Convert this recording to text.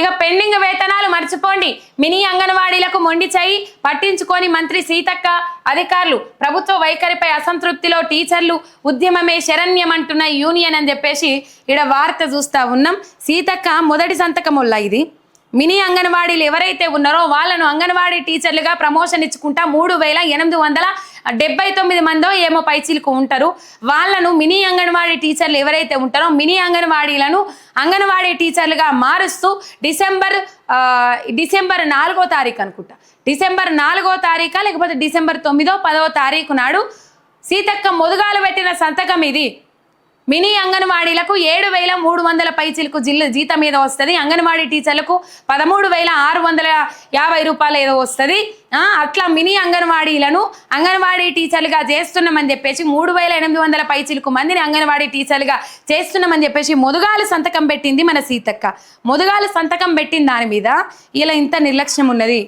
ఇక పెండింగ్ వేతనాలు మర్చిపోండి. మినీ అంగన్వాడీలకు మొండి చేయి పట్టించుకొని మంత్రి సీతక్క అధికారులు ప్రభుత్వ వైఖరిపై అసంతృప్తిలో టీచర్లు ఉద్యమమే శరణ్యం అంటున్న యూనియన్ అని చెప్పేసి ఇక్కడ వార్త చూస్తా ఉన్నాం. సీతక్క మొదటి సంతకముల్ల ఇది. మినీ అంగన్వాడీలు ఎవరైతే ఉన్నారో వాళ్ళను అంగన్వాడీ టీచర్లుగా ప్రమోషన్ ఇచ్చుకుంటా మూడు వేల ఎనిమిది వందల డెబ్బై తొమ్మిది మందో ఏమో పైచీలకు ఉంటారు. వాళ్ళను మినీ అంగన్వాడీ టీచర్లు ఎవరైతే ఉంటారో మినీ అంగన్వాడీలను అంగన్వాడీ టీచర్లుగా మారుస్తూ డిసెంబర్ డిసెంబర్ నాలుగో తారీఖు అనుకుంటా. డిసెంబర్ నాలుగో తారీఖా లేకపోతే డిసెంబర్ తొమ్మిదో పదో తారీఖు నాడు సీతక్క మొదుగాలు పెట్టిన సంతకం ఇది. మినీ అంగన్వాడీలకు ఏడు వేల మూడు వందల పైచీలకు జిల్లా జీతం ఏదో వస్తుంది. అంగన్వాడీ టీచర్లకు పదమూడు వేల ఆరు వందల యాభై రూపాయలు ఏదో వస్తుంది. అట్లా మినీ అంగన్వాడీలను అంగన్వాడీ టీచర్లుగా చేస్తున్నామని చెప్పేసి మూడు వేల ఎనిమిది వందల పైచీలకు మందిని అంగన్వాడీ టీచర్లుగా చేస్తున్నామని చెప్పేసి మొదుగాలు సంతకం పెట్టింది మన సీతక్క. మొదుగాలు సంతకం పెట్టిన దాని మీద ఇలా ఇంత నిర్లక్ష్యం ఉన్నది.